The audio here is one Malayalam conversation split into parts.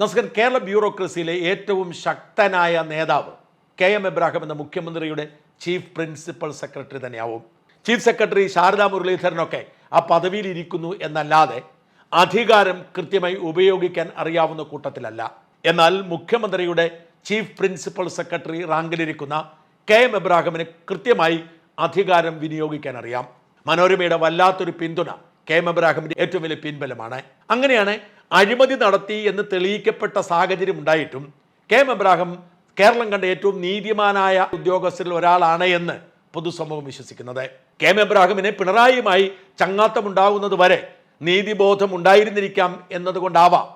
നമസ്കാരം. കേരള ബ്യൂറോക്രസിയിലെ ഏറ്റവും ശക്തനായ നേതാവ് കെ എം എബ്രാഹിം എന്ന മുഖ്യമന്ത്രിയുടെ ചീഫ് പ്രിൻസിപ്പൽ സെക്രട്ടറി തന്നെയാവും. ചീഫ് സെക്രട്ടറി ശാരദാ മുരളീധരനൊക്കെ ആ പദവിയിൽ ഇരിക്കുന്നു എന്നല്ലാതെ അധികാരം കൃത്യമായി ഉപയോഗിക്കാൻ അറിയാവുന്ന കൂട്ടത്തിലല്ല. എന്നാൽ മുഖ്യമന്ത്രിയുടെ ചീഫ് പ്രിൻസിപ്പൽ സെക്രട്ടറി റാങ്കിലിരിക്കുന്ന കെ എം എബ്രാഹിമിന് കൃത്യമായി അധികാരം വിനിയോഗിക്കാൻ അറിയാം. മനോരമയുടെ വല്ലാത്തൊരു പിന്തുണ കെ എം എബ്രാഹിമിന്റെ ഏറ്റവും വലിയ പിൻബലമാണ്. അങ്ങനെയാണ് അഴിമതി നടത്തി എന്ന് തെളിയിക്കപ്പെട്ട സാഹചര്യം ഉണ്ടായിട്ടും കെ എം എബ്രാഹിം കേരളം കണ്ട ഏറ്റവും നീതിമാനായ ഉദ്യോഗസ്ഥരിൽ ഒരാളാണ് എന്ന് പൊതുസമൂഹം വിശ്വസിക്കുന്നത്. കെ എം എബ്രാഹിമിന് പിണറായിയുമായി ചങ്ങാത്തമുണ്ടാകുന്നത് വരെ നീതിബോധം ഉണ്ടായിരുന്നിരിക്കാം എന്നതുകൊണ്ടാവാം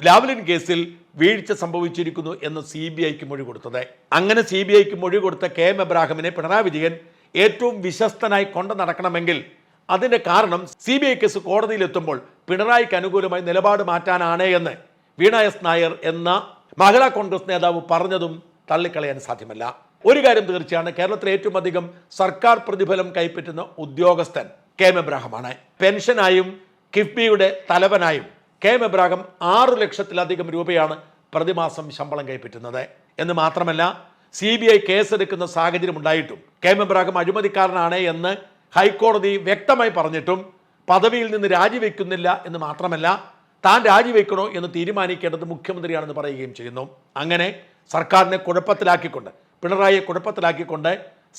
ലാവ്ലിൻ കേസിൽ വീഴ്ച സംഭവിച്ചിരിക്കുന്നു എന്ന് സി ബി ഐക്ക് മൊഴി കൊടുത്തത്. അങ്ങനെ സി ബി ഐക്ക് മൊഴി കൊടുത്ത കെ എം എബ്രാഹിമിനെ പിണറായി വിജയൻ ഏറ്റവും വിശ്വസ്തനായി കൊണ്ടു നടക്കണമെങ്കിൽ അതിന്റെ കാരണം സി ബി ഐ കേസ് കോടതിയിലെത്തുമ്പോൾ പിണറായിക്ക് അനുകൂലമായി നിലപാട് മാറ്റാനാണ് എന്ന് വീണ എസ് നായർ എന്ന മഹിളാ കോൺഗ്രസ് നേതാവ് പറഞ്ഞതും തള്ളിക്കളയാൻ സാധ്യമല്ല. ഒരു കാര്യം തീർച്ചയാണ് കേരളത്തിലെ ഏറ്റവും അധികം സർക്കാർ പ്രതിഫലം കൈപ്പറ്റുന്ന ഉദ്യോഗസ്ഥൻ കെ എം എബ്രാഹമാണ്. പെൻഷനായും കിഫ്ബിയുടെ തലവനായും കെ എം എബ്രാഹം ആറു ലക്ഷത്തിലധികം രൂപയാണ് പ്രതിമാസം ശമ്പളം കൈപ്പറ്റുന്നത്. എന്ന് മാത്രമല്ല സി ബി ഐ കേസെടുക്കുന്ന സാഹചര്യം ഉണ്ടായിട്ടും കെ എം എബ്രാഹം അഴിമതിക്കാരനാണ് എന്ന് ഹൈക്കോടതി വ്യക്തമായി പറഞ്ഞിട്ടും പദവിയിൽ നിന്ന് രാജിവെക്കുന്നില്ല എന്ന് മാത്രമല്ല താൻ രാജിവെക്കണോ എന്ന് തീരുമാനിക്കേണ്ടത് മുഖ്യമന്ത്രിയാണെന്ന് പറയുകയും ചെയ്യുന്നു. അങ്ങനെ സർക്കാരിനെ കുഴപ്പത്തിലാക്കിക്കൊണ്ട് പിണറായിയെ കുഴപ്പത്തിലാക്കിക്കൊണ്ട്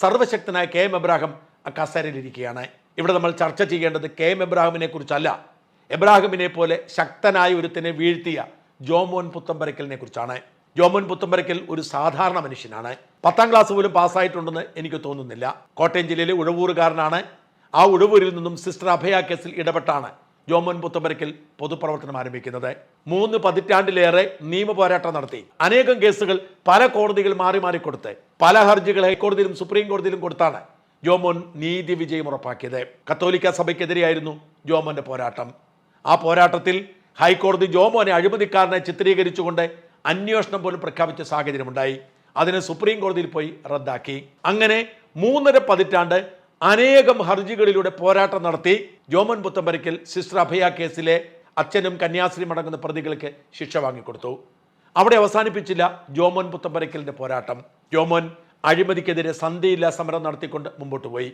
സർവശക്തനായ കെ എം എബ്രാഹിം കസേരയിലിരിക്കുകയാണ്. ഇവിടെ നമ്മൾ ചർച്ച ചെയ്യേണ്ടത് കെ എം എബ്രാഹിമിനെ കുറിച്ചല്ല. എബ്രാഹിമിനെ പോലെ ശക്തനായ ഒരുത്തിനെ വീഴ്ത്തിയ ജോമോൻ പുത്തമ്പരക്കലിനെ കുറിച്ചാണ്. ജോമോൻ പുത്തമ്പരക്കൽ ഒരു സാധാരണ മനുഷ്യനാണ്. പത്താം ക്ലാസ് പോലും പാസ്സായിട്ടുണ്ടെന്ന് എനിക്ക് തോന്നുന്നില്ല. കോട്ടയം ജില്ലയിലെ ഉഴവൂറുകാരനാണ് ആ ഉഴവൂരിൽ നിന്നും സിസ്റ്റർ അഭയ കേസിൽ ഇടപെട്ടാണ് ജോമോൻ പുത്തമ്പരക്കൽ പൊതുപ്രവർത്തനം ആരംഭിക്കുന്നത്. മൂന്ന് പതിറ്റാണ്ടിലേറെ നിയമ പോരാട്ടം നടത്തി. അനേകം കേസുകൾ പല കോടതികൾ മാറി മാറി കൊടുത്ത് പല ഹർജികൾ ഹൈക്കോടതിയിലും സുപ്രീം കോടതിയിലും കൊടുത്താണ് ജോമോൻ നീതി വിജയം ഉറപ്പാക്കിയത്. കത്തോലിക്ക സഭയ്ക്കെതിരെയായിരുന്നു ജോമോന്റെ പോരാട്ടം. ആ പോരാട്ടത്തിൽ ഹൈക്കോടതി ജോമോനെ അഴിമതിക്കാരനെ ചിത്രീകരിച്ചുകൊണ്ട് അന്വേഷണം പോലും പ്രഖ്യാപിച്ച സാഹചര്യമുണ്ടായി. അതിനെ സുപ്രീം കോടതിയിൽ പോയി റദ്ദാക്കി. അങ്ങനെ മൂന്നര പതിറ്റാണ്ട് അനേകം ഹർജികളിലൂടെ പോരാട്ടം നടത്തി ജോമൻ പുത്തമ്പരയ്ക്കൽ സിസ്റ്റർ അഭയ കേസിലെ അച്ഛനും കന്യാസ്ത്രീയും അടങ്ങുന്ന പ്രതികൾക്ക് ശിക്ഷ വാങ്ങിക്കൊടുത്തു. അവിടെ അവസാനിപ്പിച്ചില്ല ജോമോൻ പുത്തമ്പരയ്ക്കലിന്റെ പോരാട്ടം. ജോമോൻ അഴിമതിക്കെതിരെ സന്ധിയില്ലാ സമരം നടത്തിക്കൊണ്ട് മുമ്പോട്ട് പോയി.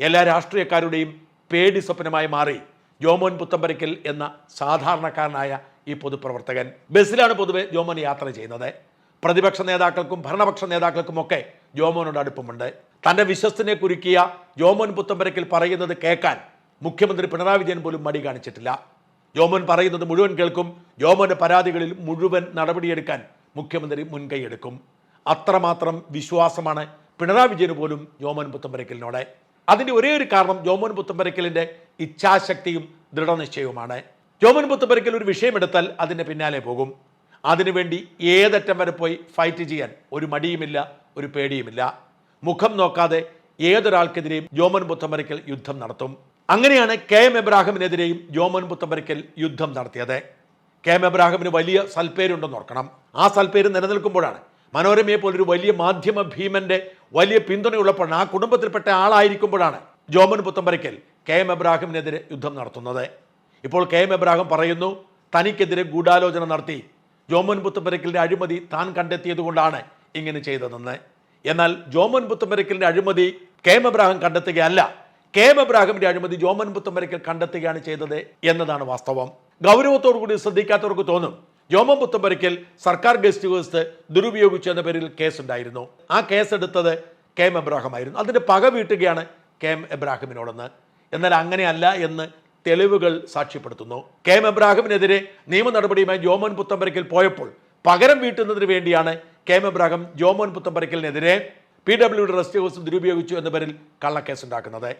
എല്ലാ രാഷ്ട്രീയക്കാരുടെയും പേടി സ്വപ്നമായി മാറി ജോമോൻ പുത്തമ്പരയ്ക്കൽ എന്ന സാധാരണക്കാരനായ ഈ പൊതുപ്രവർത്തകൻ. ബസ്സിലാണ് പൊതുവെ ജോമോൻ യാത്ര ചെയ്യുന്നത്. പ്രതിപക്ഷ നേതാക്കൾക്കും ഭരണപക്ഷ നേതാക്കൾക്കും ഒക്കെ ജോമോനോട് അടുപ്പമുണ്ട്. തന്റെ വിശ്വസ്തനെ കുരുക്കിയ ജോമോൻ പുത്തമ്പരക്കിൽ പറയുന്നത് കേൾക്കാൻ മുഖ്യമന്ത്രി പിണറായി വിജയൻ പോലും മടി കാണിച്ചിട്ടില്ല. ജോമോൻ പറയുന്നത് മുഴുവൻ കേൾക്കും. ജോമോന്റെ പരാതികളിൽ മുഴുവൻ നടപടിയെടുക്കാൻ മുഖ്യമന്ത്രി മുൻകൈയെടുക്കും. അത്രമാത്രം വിശ്വാസമാണ് പിണറായി വിജയന് പോലും ജോമോൻ പുത്തമ്പരക്കലിനോടെ. അതിന്റെ ഒരേ ഒരു കാരണം ജോമോൻ പുത്തമ്പരക്കലിന്റെ ഇച്ഛാശക്തിയും ദൃഢനിശ്ചയവുമാണ്. ജോമോൻ പുത്തമ്പരയ്ക്കൽ ഒരു വിഷയമെടുത്താൽ അതിന്റെ പിന്നാലെ പോകും. അതിനുവേണ്ടി ഏതറ്റം വരെ പോയി ഫൈറ്റ് ചെയ്യാൻ ഒരു മടിയുമില്ല ഒരു പേടിയുമില്ല. മുഖം നോക്കാതെ ഏതൊരാൾക്കെതിരെയും ജോമൻ പുത്തമ്പരക്കൽ യുദ്ധം നടത്തും. അങ്ങനെയാണ് കെ എം എബ്രാഹിമിനെതിരെയും ജോമൻ പുത്തമ്പരക്കൽ യുദ്ധം നടത്തിയത്. കെ എം എബ്രാഹിമിന് വലിയ സൽപ്പേരുണ്ടെന്ന് ഓർക്കണം. ആ സൽപ്പേര് നിലനിൽക്കുമ്പോഴാണ് മനോരമയെ പോലൊരു വലിയ മാധ്യമ ഭീമന്റെ വലിയ പിന്തുണയുള്ളപ്പോഴാണ് ആ കുടുംബത്തിൽപ്പെട്ട ആളായിരിക്കുമ്പോഴാണ് ജോമൻ പുത്തമ്പരയ്ക്കൽ കെ എം എബ്രാഹിമിനെതിരെ യുദ്ധം നടത്തുന്നത്. ഇപ്പോൾ കെ എം എബ്രാഹിം പറയുന്നു തനിക്കെതിരെ ഗൂഢാലോചന നടത്തി. ജോമൻ പുത്തമ്പരയ്ക്കലിന്റെ അഴിമതി താൻ കണ്ടെത്തിയതുകൊണ്ടാണ് ഇങ്ങനെ ചെയ്തതെന്ന്. എന്നാൽ ജോമൻ പുത്തമ്പരയ്ക്കലിന്റെ അഴിമതി കെ എം എബ്രാഹിം കണ്ടെത്തുകയല്ല. കെ എം എബ്രാഹിമിന്റെ അഴിമതി ജോമൻ പുത്തമ്പരയ്ക്കൽ കണ്ടെത്തുകയാണ് ചെയ്തത് എന്നതാണ് വാസ്തവം. ഗൗരവത്തോടു കൂടി ശ്രദ്ധിക്കാത്തവർക്ക് തോന്നും ജോമൻ പുത്തമ്പരയ്ക്കൽ സർക്കാർ ഗസ്റ്റ് ഹൗസ് ദുരുപയോഗിച്ചു എന്ന പേരിൽ കേസുണ്ടായിരുന്നു. ആ കേസ് എടുത്തത് കെ എം എബ്രാഹിം ആയിരുന്നു. അതിന്റെ പക വീട്ടുകയാണ് കെ എം എബ്രാഹിമിനോടെന്ന്. എന്നാൽ അങ്ങനെയല്ല എന്ന് തെളിവുകൾ സാക്ഷ്യപ്പെടുത്തുന്നു. കെ എം എബ്രാഹിമിനെതിരെ നിയമ നടപടിയുമായി ജോമോൻ പുത്തമ്പരയ്ക്കൽ പോയപ്പോൾ പകരം വീട്ടുന്നതിന് വേണ്ടിയാണ് K M Ebrahim Jomon പുത്തമ്പരയ്ക്കലിനെതിരെ P W D rest house ദുരുപയോഗിച്ചു എന്ന പേരിൽ കള്ളക്കേസ് ഉണ്ടാക്കുന്നത്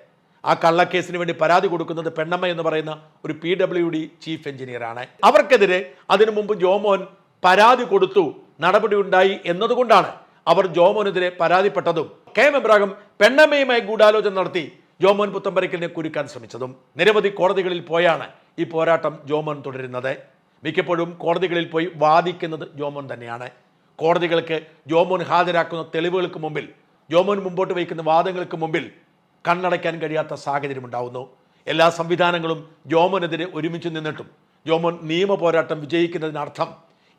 ആ കള്ളക്കേസിന് വേണ്ടി പരാതി കൊടുക്കുന്നത് പെണ്ണമ്മ എന്ന് പറയുന്ന ഒരു പി ഡബ്ല്യു ഡി ചീഫ് എഞ്ചിനീയറാണ്. അവർക്കെതിരെ അതിനു മുമ്പ് ജോമോൻ പരാതി കൊടുത്തു നടപടി ഉണ്ടായി എന്നതുകൊണ്ടാണ് അവർ ജോമോനെതിരെ പരാതിപ്പെട്ടതും. കെ എം എബ്രാഹിം പെണ്ണമ്മയുമായി ഗൂഢാലോചന നടത്തി ജോമോൻ പുത്തമ്പരയ്ക്കലിനെ കുരുക്കാൻ ശ്രമിച്ചതും നിരവധി കോടതികളിൽ പോയാണ് ഈ പോരാട്ടം ജോമോൻ തുടരുന്നത്. മിക്കപ്പോഴും കോടതികളിൽ പോയി വാദിക്കുന്നത് ജോമോൻ തന്നെയാണ്. കോടതികൾക്ക് ജോമോൻ ഹാജരാക്കുന്ന തെളിവുകൾക്ക് മുമ്പിൽ ജോമോൻ മുമ്പോട്ട് വയ്ക്കുന്ന വാദങ്ങൾക്ക് മുമ്പിൽ കണ്ണടയ്ക്കാൻ കഴിയാത്ത സാഹചര്യം ഉണ്ടാവുന്നു. എല്ലാ സംവിധാനങ്ങളും ജോമോനെതിരെ ഒരുമിച്ച് നിന്നിട്ടും ജോമോൻ നിയമ പോരാട്ടം വിജയിക്കുന്നതിനർത്ഥം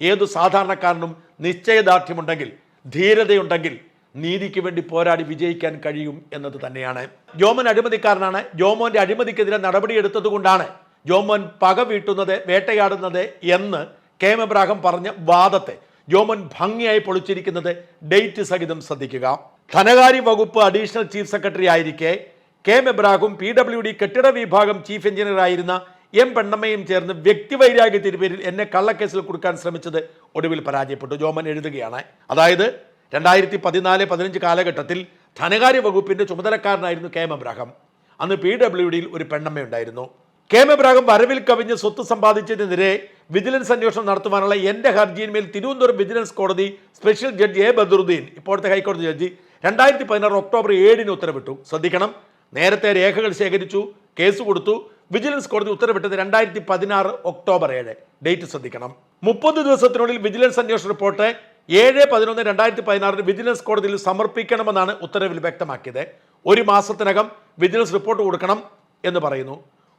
ഏതു സാധാരണക്കാരനും നിശ്ചയദാർഢ്യമുണ്ടെങ്കിൽ ധീരതയുണ്ടെങ്കിൽ നീതിക്ക് വേണ്ടി പോരാടി വിജയിക്കാൻ കഴിയും എന്നത് തന്നെയാണ്. ജോമൻ അഴിമതിക്കാരനാണ്. ജോമോന്റെ അഴിമതിക്കെതിരെ നടപടിയെടുത്തത് കൊണ്ടാണ് ജോമോൻ പക വീട്ടുന്നത് വേട്ടയാടുന്നത് എന്ന് കെ എം എബ്രാഹം പറഞ്ഞ വാദത്തെ ജോമൻ ഭംഗിയായി പൊളിച്ചിരിക്കുന്നത് ഡേറ്റ് സഹിതം ശ്രദ്ധിക്കുക. ധനകാര്യ വകുപ്പ് അഡീഷണൽ ചീഫ് സെക്രട്ടറി ആയിരിക്കെ K M എബ്രാഹും P W D കെട്ടിട വിഭാഗം ചീഫ് എഞ്ചിനീയർ ആയിരുന്ന എം പെണ്ണമ്മയും ചേർന്ന് വ്യക്തിവൈരാഗ്യത്തിന് പേരിൽ എന്നെ കള്ളക്കേസിൽ കൊടുക്കാൻ ശ്രമിച്ചത് ഒടുവിൽ പരാജയപ്പെട്ടു. ജോമൻ എഴുതുകയാണ്. അതായത് രണ്ടായിരത്തി പതിനാല് പതിനഞ്ച് കാലഘട്ടത്തിൽ ധനകാര്യ വകുപ്പിന്റെ ചുമതലക്കാരനായിരുന്നു കെ എം എബ്രാഹം അന്ന് പി ഡബ്ല്യു ഡിയിൽ ഒരു പെണ്ണമ്മയുണ്ടായിരുന്നു. കെ എം എബ്രാഹം വരവിൽ കവിഞ്ഞ് സ്വത്ത് സമ്പാദിച്ചതിനെതിരെ വിജിലൻസ് അന്വേഷണം നടത്തുവാനുള്ള എന്റെ ഹർജിയിന്മേൽ തിരുവനന്തപുരം വിജിലൻസ് കോടതി സ്പെഷ്യൽ ജഡ്ജി എ ബദറുദ്ദീൻ ഇപ്പോഴത്തെ ഹൈക്കോടതി ജഡ്ജി രണ്ടായിരത്തി പതിനാറ് ഒക്ടോബർ ഏഴിന് ഉത്തരവിട്ടു. ശ്രദ്ധിക്കണം. നേരത്തെ രേഖകൾ ശേഖരിച്ചു കേസ് കൊടുത്തു. വിജിലൻസ് കോടതി ഉത്തരവിട്ടത് രണ്ടായിരത്തി പതിനാറ് ഒക്ടോബർ ഏഴ്. ഡേറ്റ് ശ്രദ്ധിക്കണം. മുപ്പത് ദിവസത്തിനുള്ളിൽ വിജിലൻസ് അന്വേഷണ റിപ്പോർട്ട് ഏഴ് പതിനൊന്ന് രണ്ടായിരത്തി പതിനാറിന് വിജിലൻസ് കോടതിയിൽ സമർപ്പിക്കണമെന്നാണ് ഉത്തരവിൽ വ്യക്തമാക്കിയത്. ഒരു മാസത്തിനകം വിജിലൻസ് റിപ്പോർട്ട് കൊടുക്കണം എന്ന് പറയുന്നു.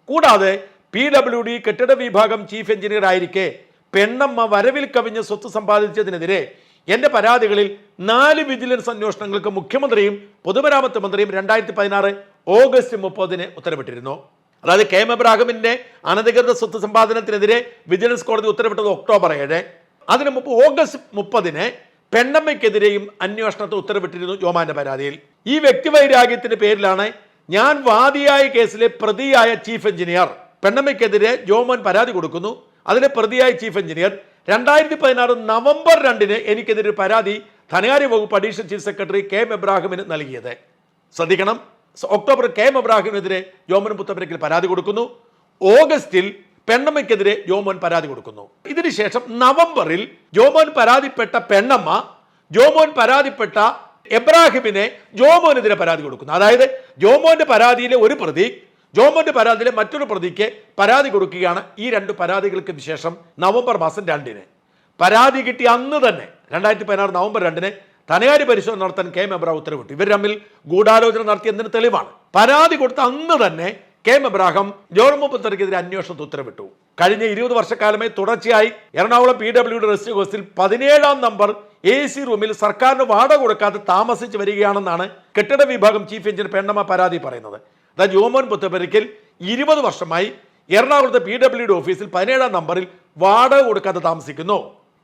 കൂടാതെ പി ഡബ്ല്യു ഡി കെട്ടിട വിഭാഗം ചീഫ് എഞ്ചിനീയർ ആയിരിക്കെ പെണ്ണമ്മ വരവിൽ കവിഞ്ഞ് സ്വത്ത് സമ്പാദിച്ചതിനെതിരെ എന്റെ പരാതികളിൽ നാല് വിജിലൻസ് അന്വേഷണങ്ങൾക്ക് മുഖ്യമന്ത്രിയും പൊതുമരാമത്ത് മന്ത്രിയും രണ്ടായിരത്തി പതിനാറ് ഓഗസ്റ്റ് മുപ്പതിന് ഉത്തരവിട്ടിരുന്നു. അതായത് കെ എം എബ്രാഹിമിന്റെ അനധികൃത സ്വത്ത് സമ്പാദനത്തിനെതിരെ വിജിലൻസ് കോടതി ഉത്തരവിട്ടത് ഒക്ടോബർ ഏഴ്. അതിനു മുമ്പ് ഓഗസ്റ്റ് മുപ്പതിന് പെണ്ണമ്മയ്ക്കെതിരെയും അന്വേഷണത്തെ ഉത്തരവിട്ടിരുന്നു ജോമാന്റെ പരാതിയിൽ. ഈ വ്യക്തിവൈരാഗ്യത്തിന്റെ പേരിലാണ് ഞാൻ വാദിയായ കേസിലെ പ്രതിയായ ചീഫ് എഞ്ചിനീയർ. പെണ്ണമ്മയ്ക്കെതിരെ ജോമോൻ പരാതി കൊടുക്കുന്നു. അതിലെ പ്രതിയായ ചീഫ് എഞ്ചിനീയർ രണ്ടായിരത്തി പതിനാറ് നവംബർ രണ്ടിന് എനിക്കെതിരെ പരാതി ധനകാര്യ വകുപ്പ് additional chief secretary K M എബ്രാഹിമിന് നൽകിയത്. ശ്രദ്ധിക്കണം ഒക്ടോബർ കെ എം എബ്രാഹിമിനെതിരെ ജോമൻ പുത്തപ്പനക്കിൽ പരാതി കൊടുക്കുന്നു. ഓഗസ്റ്റിൽ പെണ്ണമ്മയ്ക്കെതിരെ ജോമോൻ പരാതി കൊടുക്കുന്നു. ഇതിനുശേഷം നവംബറിൽ ജോമോൻ പരാതിപ്പെട്ട പെണ്ണമ്മ ജോമോൻ പരാതിപ്പെട്ട എബ്രാഹിമിനെ ജോമോനെതിരെ പരാതി കൊടുക്കുന്നു. അതായത് ജോമോന്റെ പരാതിയിലെ ഒരു പ്രതി ജോമോന്റെ പരാതിയിലെ മറ്റൊരു പ്രതിക്ക് പരാതി കൊടുക്കുകയാണ് ഈ രണ്ട് പരാതികൾക്ക് ശേഷം നവംബർ മാസം രണ്ടിന്. പരാതി കിട്ടിയ അന്ന് തന്നെ രണ്ടായിരത്തി പതിനാറ് നവംബർ രണ്ടിന് ധനകാര്യ പരിശോധന നടത്താൻ കെ എം എബ്രാഹിം ഉത്തരവിട്ടു. ഇവർ തമ്മിൽ ഗൂഢാലോചന നടത്തിയതിന് തെളിവാണ്. പരാതി കൊടുത്ത അന്ന് തന്നെ കെ എം എബ്രാഹം ജോൺ മുപ്പത്തരക്കെതിരെ അന്വേഷണത്തിന് ഉത്തരവിട്ടു. കഴിഞ്ഞ ഇരുപത് വർഷക്കാലമായി തുടർച്ചയായി Ernakulam P W D rest ഹൗസിൽ പതിനേഴാം നമ്പർ എ സി റൂമിൽ സർക്കാരിന് വാടക കൊടുക്കാതെ താമസിച്ച് വരികയാണെന്നാണ് കെട്ടിട വിഭാഗം ചീഫ് എഞ്ചിനീയർ പെണ്ണമ്മ പരാതി പറയുന്നത്. അതായത് ജോമോൻ പുത്തപ്പരിക്കൽ ഇരുപത് വർഷമായി എറണാകുളത്തെ പി ഡബ്ല്യു ഡി ഓഫീസിൽ പതിനേഴാം നമ്പറിൽ വാടക കൊടുക്കാതെ താമസിക്കുന്നു.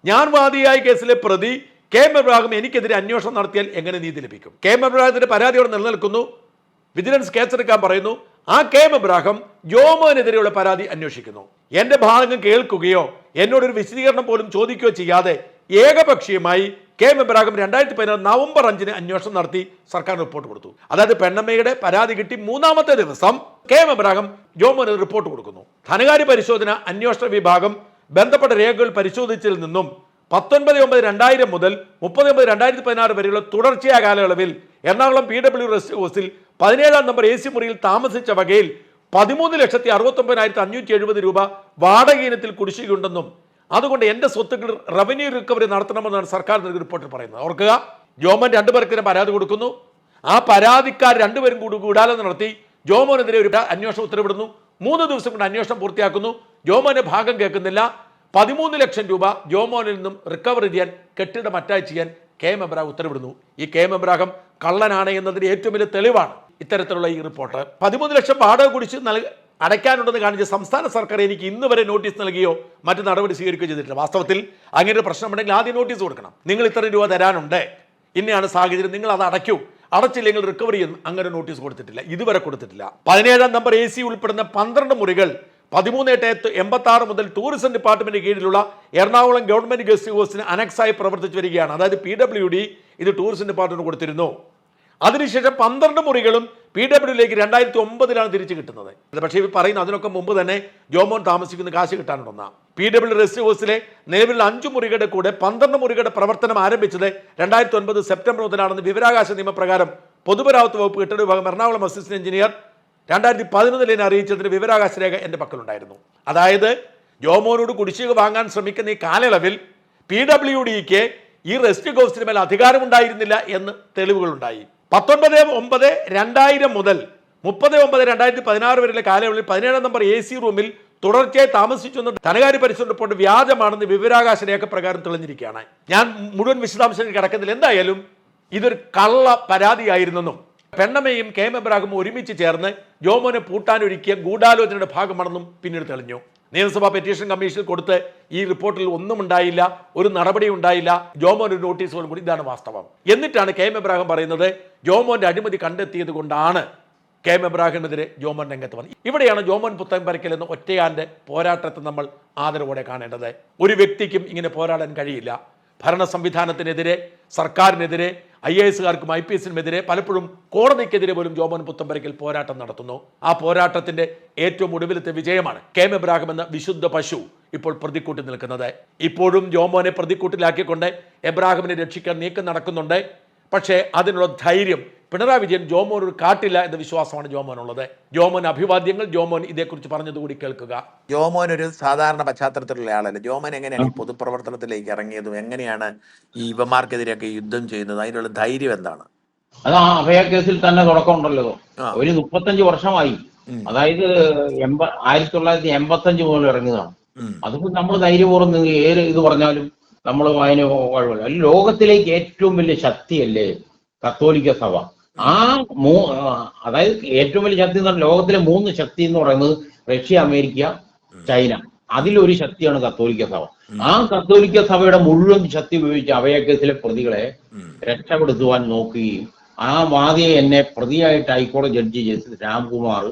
ഞാൻ വാദിയായ കേസിലെ പ്രതി കെ എം എബ്രാഹിം എനിക്കെതിരെ അന്വേഷണം നടത്തിയാൽ എങ്ങനെ നീതി ലഭിക്കും? കെ എം എബ്രാഹിത്തിന്റെ പരാതിയോടെ നിലനിൽക്കുന്നു. വിജിലൻസ് കേസെടുക്കാൻ പറയുന്നു. ആ കെ എം എബ്രാഹിം ജോമോനെതിരെയുള്ള പരാതി അന്വേഷിക്കുന്നു. എന്റെ ഭാഗം കേൾക്കുകയോ എന്നോടൊരു വിശദീകരണം പോലും ചോദിക്കുകയോ ചെയ്യാതെ ഏകപക്ഷീയമായി കെ എം എബ്രാഹിം രണ്ടായിരത്തി പതിനാറ് നവംബർ അഞ്ചിന് അന്വേഷണം നടത്തി സർക്കാർ റിപ്പോർട്ട് കൊടുത്തു. അതായത് പെണ്ണമ്മയുടെ പരാതി കിട്ടി മൂന്നാമത്തെ ദിവസം കെ എം എബ്രാഹിം ജോമോന് റിപ്പോർട്ട് കൊടുക്കുന്നു. ധനകാര്യ പരിശോധന അന്വേഷണ വിഭാഗം ബന്ധപ്പെട്ട രേഖകൾ പരിശോധിച്ചതിൽ നിന്നും പത്തൊൻപത് ഒമ്പത് രണ്ടായിരം മുതൽ മുപ്പത് ഒമ്പത് രണ്ടായിരത്തി പതിനാറ് വരെയുള്ള തുടർച്ചയായ കാലയളവിൽ എറണാകുളം പി ഡബ്ല്യു ഹൗസിൽ പതിനേഴാം നമ്പർ എ സി മുറിയിൽ താമസിച്ച വകയിൽ പതിമൂന്ന് ലക്ഷത്തി അറുപത്തൊമ്പതിനായിരത്തി അഞ്ഞൂറ്റി എഴുപത് രൂപ വാടക ഇനത്തിൽ കുടിശ്ശികയുണ്ടെന്നും അതുകൊണ്ട് എന്റെ സ്വത്തുക്കൾ റവന്യൂ റിക്കവറി നടത്തണമെന്നാണ് സർക്കാർ നൽകിയ റിപ്പോർട്ടിൽ പറയുന്നത്. ഓർക്കുക ജോമൻ രണ്ടുപേർക്കെതിരെ പരാതി കൊടുക്കുന്നു. ആ പരാതിക്കാർ രണ്ടുപേരും കൂടി ഗൂഢാലോചന നടത്തി. ജോമോനെതിരെ ഒരു അന്വേഷണം ഉത്തരവിടുന്നു. മൂന്ന് ദിവസം കൊണ്ട് അന്വേഷണം പൂർത്തിയാക്കുന്നു. ജോമോന്റെ ഭാഗം കേൾക്കുന്നില്ല. പതിമൂന്ന് ലക്ഷം രൂപ ജോമോനിൽ നിന്നും റിക്കവർ ചെയ്യാൻ കെട്ടിടം അറ്റാച്ച് ചെയ്യാൻ കെ എം എബ്രാഹ് ഉത്തരവിടുന്നു. ഈ കെ എം എബ്രാഹം കള്ളനാണ് എന്നതിന് ഏറ്റവും വലിയ തെളിവാണ്. ഇത്തരത്തിലുള്ള ഈ റിപ്പോർട്ട്. പതിമൂന്ന് ലക്ഷം വാടക കുടിച്ച് നൽകി അടയ്ക്കാനുണ്ടെന്ന് കാണിച്ച് സംസ്ഥാന സർക്കാർ എനിക്ക് ഇന്ന് വരെ നോട്ടീസ് നൽകിയോ മറ്റു നടപടി സ്വീകരിക്കുകയോ ചെയ്തിട്ടില്ല. വാസ്തവത്തിൽ അങ്ങനെ ഒരു പ്രശ്നം ഉണ്ടെങ്കിൽ ആദ്യം നോട്ടീസ് കൊടുക്കണം. നിങ്ങൾ ഇത്ര രൂപ തരാനുണ്ട്. ഇന്നയാണ് സാഹചര്യം. നിങ്ങൾ അത് അടയ്ക്കൂ. അടച്ചില്ലെങ്കിൽ റിക്കവറി ചെയ്യും അങ്ങനെ നോട്ടീസ് കൊടുത്തിട്ടില്ല. ഇതുവരെ കൊടുത്തിട്ടില്ല. പതിനേഴാം നമ്പർ എ സി ഉൾപ്പെടുന്ന പന്ത്രണ്ട് മുറികൾ പതിമൂന്ന് എട്ട് എൺപത്തി ആറ് മുതൽ ടൂറിസം ഡിപ്പാർട്ട്മെന്റ് കീഴിലുള്ള എറണാകുളം ഗവൺമെന്റ് ഗസ്റ്റ് ഹൗസിന് അനക്സായി പ്രവർത്തിച്ചു വരികയാണ്. അതായത് പി ഡബ്ല്യു ഡി ഇത് ടൂറിസം ഡിപ്പാർട്ട്മെന്റ് കൊടുത്തിരുന്നു. അതിനുശേഷം പന്ത്രണ്ട് മുറികളും പി ഡബ്ല്യുലേക്ക് രണ്ടായിരത്തി ഒമ്പതിലാണ് തിരിച്ചു കിട്ടുന്നത്. പക്ഷേ ഇവർ പറയുന്ന അതിനൊക്കെ മുമ്പ് തന്നെ ജോമോൻ താമസിക്കുന്ന കാശ് കിട്ടാനുണ്ടെന്ന പി ഡബ്ല്യു റെസ്റ്റ് ഹൗസിലെ നിലവിലുള്ള അഞ്ചു മുറികളുടെ കൂടെ പന്ത്രണ്ട് മുറികളുടെ പ്രവർത്തനം ആരംഭിച്ചത് രണ്ടായിരത്തി ഒൻപത് സെപ്റ്റംബർ മുതലാണെന്ന് വിവരാകാശ നിയമപ്രകാരം പൊതുമരാമത്ത് വകുപ്പ് കെട്ടിട വിഭാഗം എറണാകുളം അസിസ്റ്റന്റ് എഞ്ചിനീയർ രണ്ടായിരത്തി പതിനൊന്നിൽ എന്നെ അറിയിച്ചതിന് വിവരാകാശ രേഖ എന്റെ പക്കലുണ്ടായിരുന്നു. അതായത് ജോമോനോട് കുടിശ്ശിക വാങ്ങാൻ ശ്രമിക്കുന്ന ഈ കാലയളവിൽ പി ഡബ്ല്യു ഡിക്ക് ഈ റെസ്റ്റ് ഹൗസിന് മേൽ അധികാരമുണ്ടായിരുന്നില്ല എന്ന് തെളിവുകളുണ്ടായി. പത്തൊൻപത് ഒമ്പത് രണ്ടായിരം മുതൽ മുപ്പത് ഒമ്പത് രണ്ടായിരത്തി പതിനാറ് വരെയുള്ള കാലയളവിൽ പതിനേഴാം നമ്പർ എ സി റൂമിൽ തുടർച്ചയായി താമസിച്ചു എന്ന ധനകാര്യ പരിശോധന റിപ്പോർട്ട് വ്യാജമാണെന്ന് വിവരാകാശ രേഖ പ്രകാരം തെളിഞ്ഞിരിക്കുകയാണ്. ഞാൻ മുഴുവൻ വിശദാംശങ്ങൾ കിടക്കുന്നതിൽ എന്തായാലും ഇതൊരു കള്ള പരാതിയായിരുന്നെന്നും പെണ്ണമ്മയും കെ എം എബ്രാഹിമും ഒരുമിച്ച് ചേർന്ന് ജോമോനെ പൂട്ടാനൊരുക്കിയ ഗൂഢാലോചനയുടെ ഭാഗമാണെന്നും പിന്നീട് തെളിഞ്ഞു. നിയമസഭാ പെറ്റീഷൻ കമ്മീഷനിൽ കൊടുത്ത് ഈ റിപ്പോർട്ടിൽ ഒന്നും ഉണ്ടായില്ല ഒരു നടപടി ഉണ്ടായില്ല. ജോമോൻ ഒരു നോട്ടീസ് പോലും കൂടി ഇതാണ് വാസ്തവം. എന്നിട്ടാണ് കെ എം എബ്രാഹിം പറയുന്നത് ജോമോന്റെ അഴിമതി കണ്ടെത്തിയത് കൊണ്ടാണ് കെ എം എബ്രാഹിമിനെതിരെ ജോമോൻ രംഗത്ത് വന്നത്. ഇവിടെയാണ് ജോമോൻ പുത്തൻപരക്കൽ എന്ന ഒറ്റയാന്റെ പോരാട്ടത്തെ നമ്മൾ ആദരവോടെ കാണേണ്ടത്. ഒരു വ്യക്തിക്കും ഇങ്ങനെ പോരാടാൻ കഴിയില്ല. ഭരണ സംവിധാനത്തിനെതിരെ സർക്കാരിനെതിരെ ഐ എ എസുകാർക്കും ഐ പി എസിനുമെതിരെ പലപ്പോഴും കോടതിക്കെതിരെ പോലും ജോമോൻ പുത്തമ്പരയ്ക്കൽ പോരാട്ടം നടത്തുന്നു. ആ പോരാട്ടത്തിന്റെ ഏറ്റവും ഒടുവിലത്തെ വിജയമാണ് കെ എം എബ്രാഹിം എന്ന വിശുദ്ധ പശു ഇപ്പോൾ പ്രതിക്കൂട്ടിൽ നിൽക്കുന്നത്. ഇപ്പോഴും ജോമോനെ പ്രതിക്കൂട്ടിലാക്കിക്കൊണ്ട് എബ്രാഹിമിനെ രക്ഷിക്കാൻ നീക്കം നടക്കുന്നുണ്ട്. പക്ഷേ അതിനുള്ള ധൈര്യം. പിണറായി വിജയൻ ജോമോൻ ഒരു കാട്ടില്ല എന്ന വിശ്വാസമാണ് ജോമോനുള്ളത്. ജോമോൻ അഭിവാദ്യങ്ങൾ ജോമോൻ ഇതേക്കുറിച്ച് പറഞ്ഞതുകൂടി കേൾക്കുക. ജോമോൻ ഒരു സാധാരണ പശ്ചാത്തലത്തിലുള്ള ആളല്ല. ജോമൻ എങ്ങനെയാണ് ഈ പൊതുപ്രവർത്തനത്തിലേക്ക് ഇറങ്ങിയതും എങ്ങനെയാണ് ഈ യുവമാർക്കെതിരെയൊക്കെ യുദ്ധം ചെയ്യുന്നത്? അതിനുള്ള ധൈര്യം എന്താണ്? അത് ആ അഭയ കേസിൽ തന്നെ തുടക്കമുണ്ടല്ലോ ഉണ്ടല്ലോ. ഒരു മുപ്പത്തഞ്ച് വർഷമായി. അതായത് എൺപ ആയിരത്തി തൊള്ളായിരത്തി എൺപത്തി അഞ്ച് മുതൽ ഇറങ്ങിയതാണ്. അതിപ്പോ നമ്മൾ ധൈര്യപൂർവം ഏത് ഇത് പറഞ്ഞാലും നമ്മൾ അതിന് കുഴപ്പമില്ല ലോകത്തിലേക്ക് ഏറ്റവും വലിയ ശക്തിയല്ലേ കത്തോലിക്ക സഭ? ആ മൂ അതായത് ഏറ്റവും വലിയ ശക്തി എന്ന് പറഞ്ഞാൽ ലോകത്തിലെ മൂന്ന് ശക്തി എന്ന് പറയുന്നത് റഷ്യ അമേരിക്ക ചൈന. അതിലൊരു ശക്തിയാണ് കത്തോലിക്ക സഭ. ആ കത്തോലിക്ക സഭയുടെ മുഴുവൻ ശക്തി ഉപയോഗിച്ച് അവയക്കത്തിലെ പ്രതികളെ. രക്ഷപ്പെടുത്തുവാൻ നോക്കുകയും ആ വാദിയെ എന്നെ പ്രതിയായിട്ട് ഹൈക്കോടതി ജഡ്ജി ജസ്റ്റിസ് രാംകുമാർ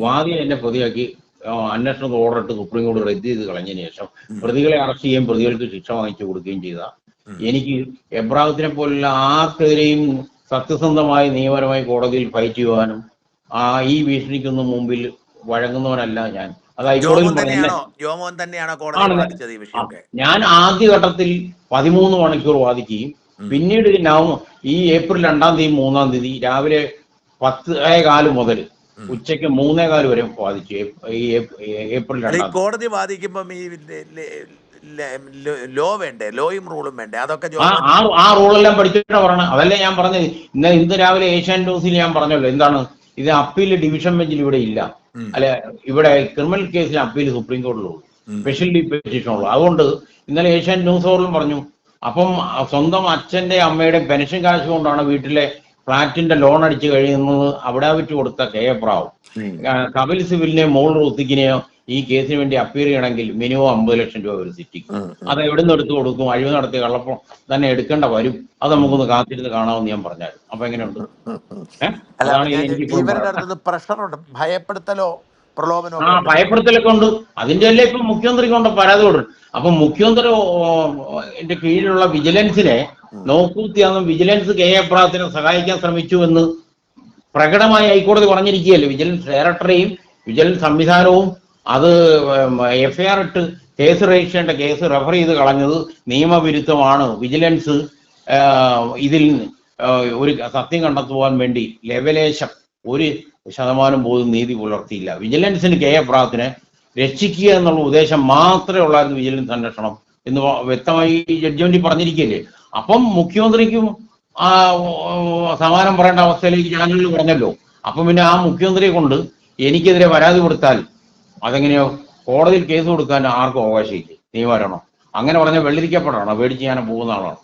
വാദിയെ എന്നെ പ്രതിയാക്കി ആ, അന്വേഷണത്തിന് ഓർഡർ ഇട്ട് സുപ്രീം കോടതി റദ്ദ് ചെയ്ത് കളഞ്ഞതിന് ശേഷം പ്രതികളെ അറസ്റ്റ് ചെയ്യുകയും പ്രതികൾക്ക് ശിക്ഷ വാങ്ങിച്ചു കൊടുക്കുകയും ചെയ്ത. എനിക്ക് എബ്രാഹത്തിനെ പോലുള്ള ആർക്കെതിരെയും സത്യസന്ധമായി നിയമപരമായി കോടതിയിൽ ഫൈറ്റ് ചെയ്യുവാനും ആ ഈ ഭീഷണിക്കൊന്നും മുമ്പിൽ വഴങ്ങുന്നവനല്ല ഞാൻ. ഞാൻ ആദ്യഘട്ടത്തിൽ പതിമൂന്ന് മണിക്കൂർ വാദിക്കുകയും പിന്നീട് നവംബർ ഈ ഏപ്രിൽ രണ്ടാം തീയതി മൂന്നാം തീയതി രാവിലെ പത്ത് കാൽ മുതൽ ഉച്ചയ്ക്ക് മൂന്നേ കാൽ വരെ ബാധിച്ചു ഈ ഏപ്രിൽ രണ്ടാം കോടതി ബാധിക്കുമ്പം ഈ ലെ- വേണ്ടേ? ലോയും റൂളും വേണ്ടേ? അതൊക്കെ ആ റൂളെല്ലാം പഠിച്ചിട്ടാ പറയണത് അതല്ലേ ഞാൻ പറഞ്ഞത്. ഇന്ന് ഇന്ന് രാവിലെ ഏഷ്യൻ ന്യൂസിൽ ഞാൻ പറഞ്ഞല്ലോ. എന്താണ്? ഇത് അപ്പീൽ ഡിവിഷൻ ബെഞ്ചിൽ ഇവിടെ ഇല്ല. അല്ലെ ഇവിടെ ക്രിമിനൽ കേസിൽ അപ്പീൽ സുപ്രീം കോടതിയിലുള്ളൂ. സ്പെഷ്യൽ പെറ്റീഷൻ ഉള്ളൂ അതുകൊണ്ട് ഇന്നലെ ഏഷ്യൻ ന്യൂസ് പറഞ്ഞു. അപ്പം സ്വന്തം അച്ഛന്റെ അമ്മയുടെ പെൻഷൻ കാശ് കൊണ്ടാണ് വീട്ടിലെ ഫ്ലാറ്റിന്റെ ലോൺ അടിച്ചു കഴിയുന്നത് അവിടെ വിറ്റ് കൊടുത്ത കെ എ പ്രാവ് കപിൽ സിബിലിനെയോ മോൾ റോസിക്കിനെയോ ഈ കേസിന് വേണ്ടി അപ്പീർ ചെയ്യണമെങ്കിൽ മിനിമം അമ്പത് ലക്ഷം രൂപ ഒരു സിറ്റിക്ക്. അത് എവിടെ നിന്ന് എടുത്തു കൊടുക്കും? അഴിവ് നടത്തി കള്ളപ്പം തന്നെ എടുക്കേണ്ട വരും. അത് നമുക്കൊന്ന് കാത്തിരുന്ന് കാണാമെന്ന് ഞാൻ പറഞ്ഞാൽ അപ്പൊ എങ്ങനെയുണ്ട്? പ്രഷറുണ്ട് ഭയപ്പെടുത്തലോ പ്രലോഭനോ ആ ഭയപ്പെടുത്തലൊക്കെ ഉണ്ട്. അതിന്റെ അല്ലേ ഇപ്പൊ മുഖ്യമന്ത്രിക്ക് കൊണ്ട് പരാതി കൊടുക്കും അപ്പൊ മുഖ്യമന്ത്രി എന്റെ കീഴിലുള്ള വിജിലൻസിനെ നോക്കൂത്തിയാന്നും വിജിലൻസ് കെ എ പ്രാത്തിനെ സഹായിക്കാൻ ശ്രമിച്ചു എന്ന് പ്രകടമായി ഹൈക്കോടതി പറഞ്ഞിരിക്കുകയല്ലേ? വിജിലൻസ് ഡയറക്ടറെയും വിജിലൻസ് സംവിധാനവും അത് എഫ്ഐആർ ഇട്ട് കേസ് രജിസ്റ്റർ ചെയ്യേണ്ട കേസ് റെഫർ ചെയ്ത് കളഞ്ഞത് നിയമവിരുദ്ധമാണ്. വിജിലൻസ് ഇതിൽ ഒരു സത്യം കണ്ടെത്തുവാൻ വേണ്ടി ലെവലേശം ഒരു ശതമാനം പോലും നീതി പുലർത്തിയില്ല. വിജിലൻസിന് കെ എ പ്രാത്തിനെ രക്ഷിക്കുക എന്നുള്ള ഉദ്ദേശം മാത്രമേ ഉള്ളായിരുന്നു വിജിലൻസ് അന്വേഷണം എന്ന് വ്യക്തമായി ജഡ്ജ്മെന്റിൽ പറഞ്ഞിരിക്കുകയല്ലേ? അപ്പം മുഖ്യമന്ത്രിക്കും സമാനം പറയേണ്ട അവസ്ഥയിലേക്ക് ചാനലിൽ പറഞ്ഞല്ലോ അപ്പം പിന്നെ ആ മുഖ്യമന്ത്രിയെ കൊണ്ട് എനിക്കെതിരെ പരാതി കൊടുത്താൽ അതെങ്ങനെയോ കോടതിയിൽ കേസ് കൊടുക്കാൻ ആർക്കും അവകാശമില്ല? നീ വരണോ? അങ്ങനെ പറഞ്ഞ വെള്ളിരിക്കപ്പെടാണോ? പേടിച്ച് ഞാൻ പോകുന്ന ആളാണ്.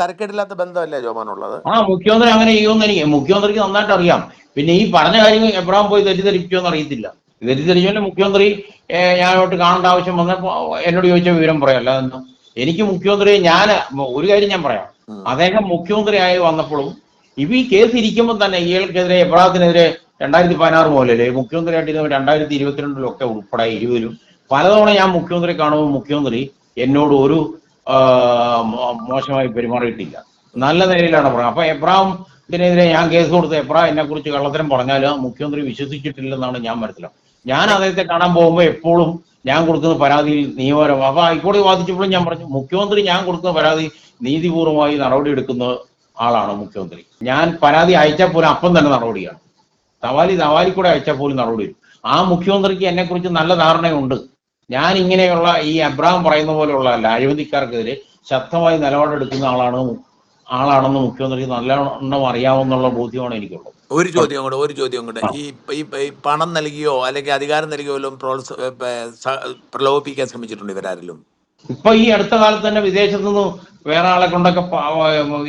തരക്കേടില്ലാത്ത ബന്ധമല്ലേ ജോമോനുള്ളത്? ആ മുഖ്യമന്ത്രി അങ്ങനെ ചെയ്യുമെന്ന് എനിക്ക് മുഖ്യമന്ത്രിക്ക് നന്നായിട്ട് അറിയാം. പിന്നെ ഈ പറഞ്ഞ കാര്യം എബ്രഹാം പോയി തെറ്റിദ്ധരിപ്പിക്കുമെന്ന് അറിയത്തില്ല. തെറ്റിദ്ധരിച്ചോണ്ട് മുഖ്യമന്ത്രി ഞാനോട്ട് കാണേണ്ട ആവശ്യം വന്നപ്പോ എന്നോട് ചോദിച്ച വിവരം പറയാം. അല്ലാതെ എന്താ? എനിക്ക് മുഖ്യമന്ത്രി ഞാൻ ഒരു കാര്യം ഞാൻ പറയാം. അദ്ദേഹം മുഖ്യമന്ത്രിയായി വന്നപ്പോഴും ഇവ ഈ കേസ് ഇരിക്കുമ്പോൾ തന്നെ ഇയാൾക്കെതിരെ എബ്രാഹത്തിനെതിരെ രണ്ടായിരത്തി പതിനാറ് മുതലല്ലേ മുഖ്യമന്ത്രിയായിട്ട് ഇരുന്നവർ രണ്ടായിരത്തി ഇരുപത്തിരണ്ടിലൊക്കെ ഉൾപ്പെടെ ഇരുവരും പലതവണ ഞാൻ മുഖ്യമന്ത്രി കാണുമ്പോൾ മുഖ്യമന്ത്രി എന്നോട് ഒരു മോശമായി പെരുമാറിയിട്ടില്ല. നല്ല നിലയിലാണ് പറഞ്ഞത്. അപ്പൊ എബ്രാഹിമിനെതിരെ ഞാൻ കേസ് കൊടുത്ത എബ്രാഹിം എന്നെ കുറിച്ച് കള്ളത്തരം പറഞ്ഞാൽ മുഖ്യമന്ത്രി വിശ്വസിച്ചിട്ടില്ലെന്നാണ് ഞാൻ മനസ്സിലാക്കുന്നത്. ഞാൻ അദ്ദേഹത്തെ കാണാൻ പോകുമ്പോൾ എപ്പോഴും ഞാൻ കൊടുക്കുന്ന പരാതിയിൽ നിയമപരം അപ്പൊ ഹൈക്കോടതി വാദിച്ചപ്പോഴും ഞാൻ പറഞ്ഞു മുഖ്യമന്ത്രി ഞാൻ കൊടുക്കുന്ന പരാതി നീതിപൂർവമായി നടപടി എടുക്കുന്ന ആളാണ് മുഖ്യമന്ത്രി. ഞാൻ പരാതി അയച്ചാൽ പോലും അപ്പം തന്നെ നടപടിയാണ്. തവാലി തവാലി കൂടെ അയച്ചാൽ പോലും നടപടി വരും ആ മുഖ്യമന്ത്രിക്ക് എന്നെ കുറിച്ച് നല്ല ധാരണയുണ്ട്. ഞാൻ ഇങ്ങനെയുള്ള ഈ അബ്രഹാം പറയുന്ന പോലെയുള്ള അല്ല അഴിമതിക്കാർക്കെതിരെ ശക്തമായി നിലപാടെടുക്കുന്ന ആളാണ് ആളാണെന്ന് മുഖ്യമന്ത്രിക്ക് നല്ലവണ്ണം അറിയാവുന്നുള്ള ബോധ്യമാണ് എനിക്കുള്ളത്. ഒരു ചോദ്യം കൂടെ ഒരു ചോദ്യം കൂടെ. ഈ ഈ പണം നൽകിയോ അല്ലെങ്കിൽ അധികാരം നൽകിയോ വല്ലതും പ്രലോഭിപ്പിക്കാൻ ശ്രമിച്ചിട്ടുണ്ട് ഇവരാരെങ്കിലും ഇപ്പൊ ഈ അടുത്ത കാലത്ത് തന്നെ വിദേശത്തു നിന്ന് വേറെ ആളെ കൊണ്ടൊക്കെ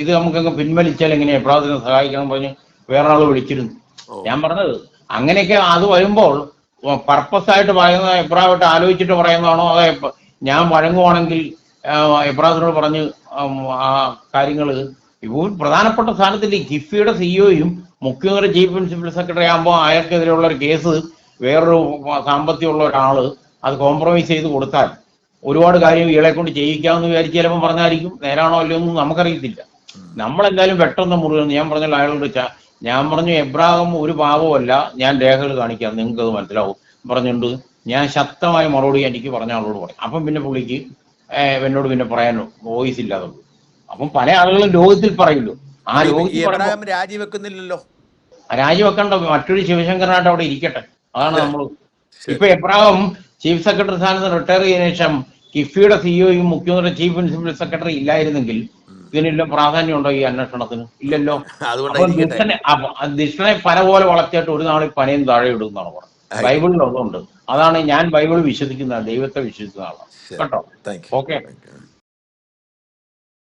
ഇത് നമുക്കങ്ങ് പിൻവലിച്ചാൽ എങ്ങനെയാ? എപ്പോഴാതിനെ സഹായിക്കണം പറഞ്ഞ് വേറെ ആൾ വിളിച്ചിരുന്നു. ഞാൻ പറഞ്ഞത് അങ്ങനെയൊക്കെ അത് വരുമ്പോൾ പർപ്പസ് ആയിട്ട് പറയുന്ന എബ്രാഹിട്ട് ആലോചിച്ചിട്ട് പറയുന്നതാണോ? അതോ ഞാൻ വഴങ്ങുവാണെങ്കിൽ എബ്രാഹിനോട് പറഞ്ഞ് ആ കാര്യങ്ങൾ ഇപ്പോൾ പ്രധാനപ്പെട്ട സ്ഥാനത്തിൽ കിഫിയുടെ സിഇഒയും മുഖ്യമന്ത്രി ചീഫ് പ്രിൻസിപ്പൽ സെക്രട്ടറി ആകുമ്പോൾ അയാൾക്കെതിരെയുള്ള ഒരു കേസ് വേറൊരു സാമ്പത്തികമുള്ള ഒരാൾ അത് കോംപ്രമൈസ് ചെയ്ത് കൊടുത്താൽ ഒരുപാട് കാര്യം ഇയാളെ കൊണ്ട് ചെയ്യിക്കാമെന്ന് വിചാരിച്ച് ചിലപ്പോൾ പറഞ്ഞായിരിക്കും. നേരാണോ അല്ലയോ ഒന്നും നമുക്കറിയത്തില്ല. നമ്മളെന്തായാലും പെട്ടെന്ന് മുറിയും ഞാൻ പറഞ്ഞല്ലോ അയാളോട് ഞാൻ പറഞ്ഞു എബ്രാഹം ഒരു പാവമല്ല ഞാൻ രേഖകൾ കാണിക്കാം. നിങ്ങൾക്ക് അത് മനസ്സിലാവും. പറഞ്ഞുകൊണ്ട് ഞാൻ ശക്തമായ മറുപടി എനിക്ക് പറഞ്ഞ ആളോട് പറയും. അപ്പം പിന്നെ പുള്ളിക്ക് എന്നോട് പിന്നെ പറയാൻ വോയിസ് ഇല്ലാതുള്ളൂ. അപ്പം പല ആളുകളും ലോകത്തിൽ പറയുള്ളൂ ആ ലോകത്തിൽ രാജിവെക്കുന്നില്ലല്ലോ. രാജിവെക്കേണ്ട മറ്റൊരു ശിവശങ്കരനായിട്ട് അവിടെ ഇരിക്കട്ടെ. അതാണ് നമ്മൾ. ഇപ്പൊ എബ്രാഹിം ചീഫ് സെക്രട്ടറി സ്ഥാനത്ത് റിട്ടയർ ചെയ്തതിനു ശേഷം കിഫിയുടെ സിഇഒയും മുഖ്യമന്ത്രി ചീഫ് പ്രിൻസിപ്പൽ സെക്രട്ടറി ഇല്ലായിരുന്നെങ്കിൽ ഇതിനെല്ലാം പ്രാധാന്യം ഉണ്ടോ ഈ അന്വേഷണത്തിന്? ഇല്ലല്ലോ. ദുഷ്ടനെ പന പോലെ വളർത്തിയിട്ട് ഒരു നാളിൽ പനയും താഴെ ഇടും എന്നാണ് പറഞ്ഞത്. ബൈബിളിൽ അതുണ്ട് അതാണ് ഞാൻ ബൈബിൾ വിശ്വസിക്കുന്ന ദൈവത്തെ വിശ്വസിക്കുന്ന ആളാണ്. കേട്ടോ? ഓക്കെ